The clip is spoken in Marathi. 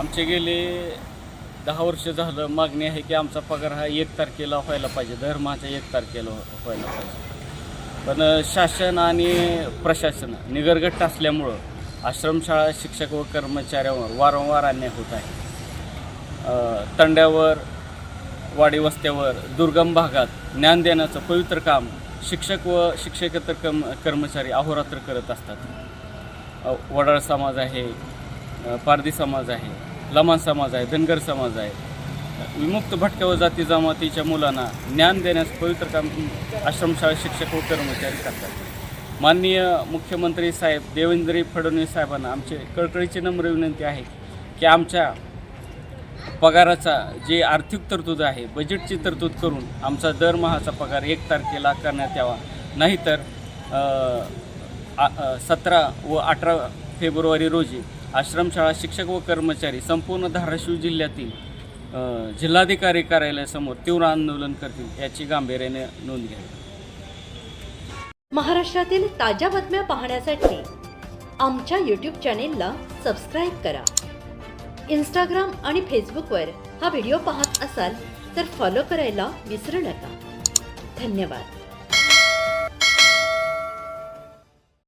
आमचे गेले दहा वर्ष झालं मागणी आहे की आमचा पगार हा एक तारखेला व्हायला पाहिजे दरमहाच्या एक तारखेला व्हायला पाहिजे. पण शासन आणि प्रशासन निगरगट्ट असल्यामुळं आश्रमशाळा शिक्षक व कर्मचाऱ्यांवर वारंवार अन्याय होत आहे. तंड्यावर वाडी वस्त्यावर दुर्गम भागात ज्ञान देण्याचं पवित्र काम शिक्षक व शिक्षकेतर कर्म कर्मचारी अहोरात्र करत असतात. वडाळ समाज आहे पारधी समाज आहे लमान समाज आहे धनगर समाज आहे. विमुक्त भटक्या व जाती जमातीच्या मुलांना ज्ञान देण्यास पवित्र काम आश्रमशाळा शिक्षक व कर्मचारी करतात. माननीय मुख्यमंत्री साहेब देवेंद्र फडणवीस साहेबांना आमचे कळकळीची नम्र विनंती आहे की आमच्या पगाराचा जे आर्थिक तरतूद आहे बजेटची तरतूद करून आमचा दरमहाचा पगार एक तारखेला करण्यात यावा. नाहीतर सतरा व अठरा फेब्रुवारी रोजी आश्रमशाळा शिक्षक व कर्मचारी संपूर्ण धाराशिव जिल्ह्यातील जिल्हाधिकारी कार्यालयासमोर तीव्र आंदोलन करतील याची गांभीर्याने नोंद घ्यावी महाराष्ट्रातील ताज्या बातम्या पाहण्यासाठी आमच्या यूट्यूब चॅनेलला सबस्क्राईब करा. इंस्टाग्राम आणि फेसबुकवर हा व्हिडिओ पाहत असाल तर फॉलो करायला विसरू नका. धन्यवाद.